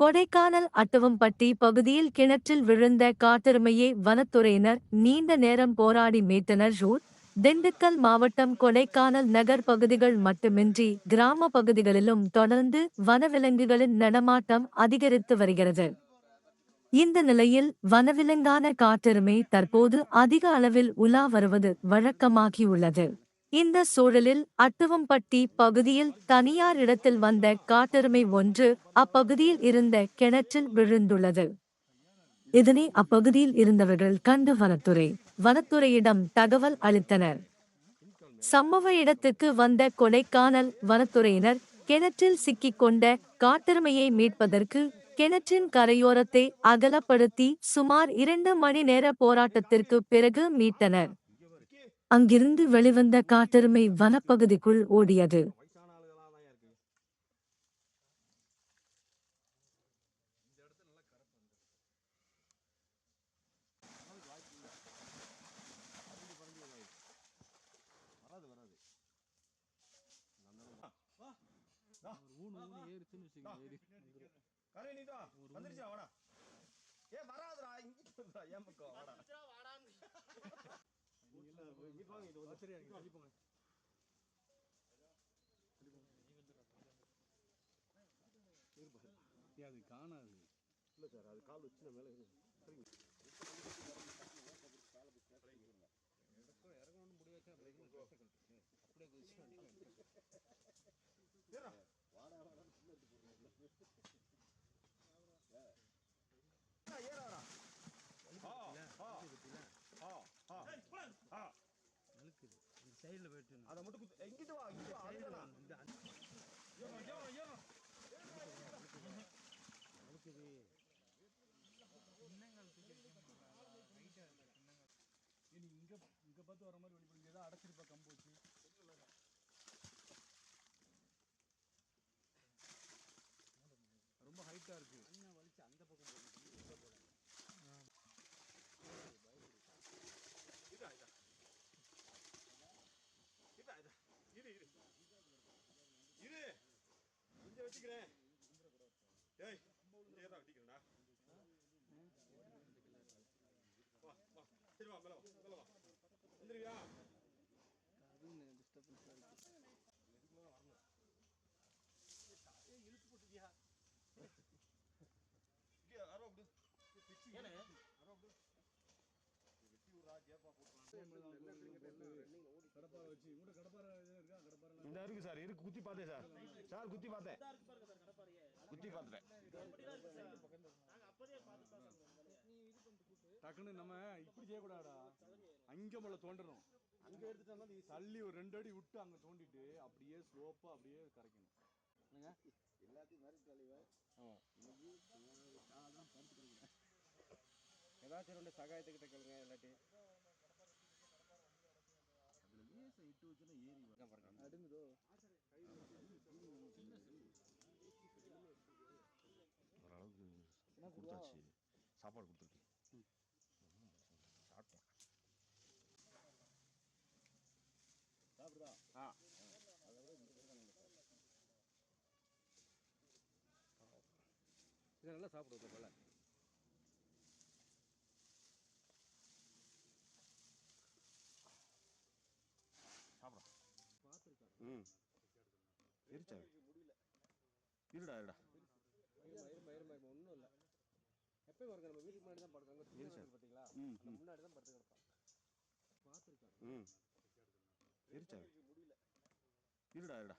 கொடைக்கானல் அட்டவம்பட்டி பகுதியில் கிணற்றில் விழுந்த காட்டெருமையை வனத்துறையினர் நீண்ட நேரம் போராடி மீட்டனர் ரூட். திண்டுக்கல் மாவட்டம் கொடைக்கானல் நகர் பகுதிகள் மட்டுமின்றி கிராம பகுதிகளிலும் தொடர்ந்து வனவிலங்குகளின் நடமாட்டம் அதிகரித்து வருகிறது. இந்த நிலையில் வனவிலங்கான காட்டெருமை தற்போது அதிக அளவில் உலா வருவது வழக்கமாகியுள்ளது. இந்த சூழலில் அட்டுவம்பட்டி பகுதியில் தனியார் இடத்தில் வந்த காட்டெருமை ஒன்று அப்பகுதியில் இருந்த கிணற்றில் விழுந்துள்ளது. இதனை அப்பகுதியில் இருந்தவர்கள் கண்டு வனத்துறை வனத்துறையிடம் தகவல் அளித்தனர். சம்பவ இடத்துக்கு வந்த கொடைக்கானல் வனத்துறையினர் கிணற்றில் சிக்கிக் கொண்ட காட்டெருமையை மீட்பதற்கு கிணற்றின் கரையோரத்தை அகலப்படுத்தி சுமார் இரண்டு மணி நேர போராட்டத்திற்கு பிறகு மீட்டனர். அங்கிருந்து வெளிவந்த காட்டெருமை வனப்பகுதிக்குள் ஓடியது. கரை ஏ வராதுடா இங்கிட்டு ஏன் பக்கம் வாடா. வாங்க இது வந்து சரியா இங்கிட்டு போங்க அது காணாது இல்ல சார் அது கால் வச்சு நான் மேலே சரிங்க அழுக்குது இந்த சைடில் போயிட்டு அதை மட்டும் குத்து. எங்கிட்டு வா இங்கிட்டு வா அதுதான் இந்த நீ இங்க இங்க பார்த்து வர மாதிரி வெளிப்படுங்க ஏதோ அடைச்சிருப்பா கம்பு வச்சு. ரொம்ப ஹைட்டா இருக்கு. இங்க ஏய் இங்க ஏதா வெட்டிக்கிறேன்டா வா வா சரி வா மேல வா மேல வா. வந்துருவியா? டிஸ்டர்பன்ஸாக இருக்கு இங்க அரவா வெட்டி விடுறா ஜேப்பா கடப்பாரை இந்த இருக்கு சார் இருக்கு. குத்தி பார்த்தேன் சார். சார் குத்தி பார்த்தேன். குத்தி பார்த்துட்டேன். டக்குன்னு நம்ம இப்படி செய்யக்கூடாடா அங்கே மேல தோண்டணும் அங்க எடுத்துட்டோம்னா நீ தள்ளி ஒரு ரெண்டு அடி விட்டு அங்க தோண்டிட்டு அப்படியே ஸ்லோப்பா அப்படியே கரைக்கணும். என்னங்க? ஏதாச்சும் ரெண்டு சகாயத்துக்கிட்ட கேளுங்க இல்லாட்டி அடுங்குதோ? ஓரளவுக்கு கொடுத்தாச்சு. சாப்பாடு கொடுத்துருக்கு. சாப்பிட்டேன் சாப்பிடுதா ஆ. இது நல்லா சாப்பிடுவோம் போல சாப்பிடா ம் எரிச்சா? இருடா இருடா. ஒன்றும் இல்லை எப்பயும் வருங்க நம்ம வீட்டுக்கு முன்னாடி தான் படுக்காங்க பார்த்தீங்களா முன்னாடி தான் படுத்து கிடப்பான் பார்த்துருக்கேன் ம் இருடா இருடா.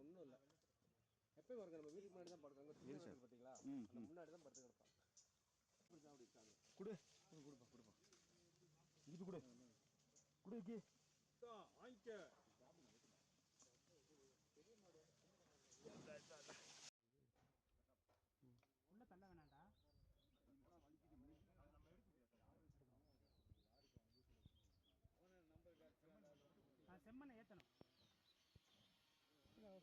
ஒன்றும் இல்லை எப்பயும் வருங்க நம்ம வீட்டுக்கு முன்னாடி தான் படுக்காங்க பார்த்தீங்களா ம். முன்னாடி தான் படுத்து கிடப்பான் கொடு. கொடுப்பா கொடுப்பா. கொடு. கொடு வாங்கிக்க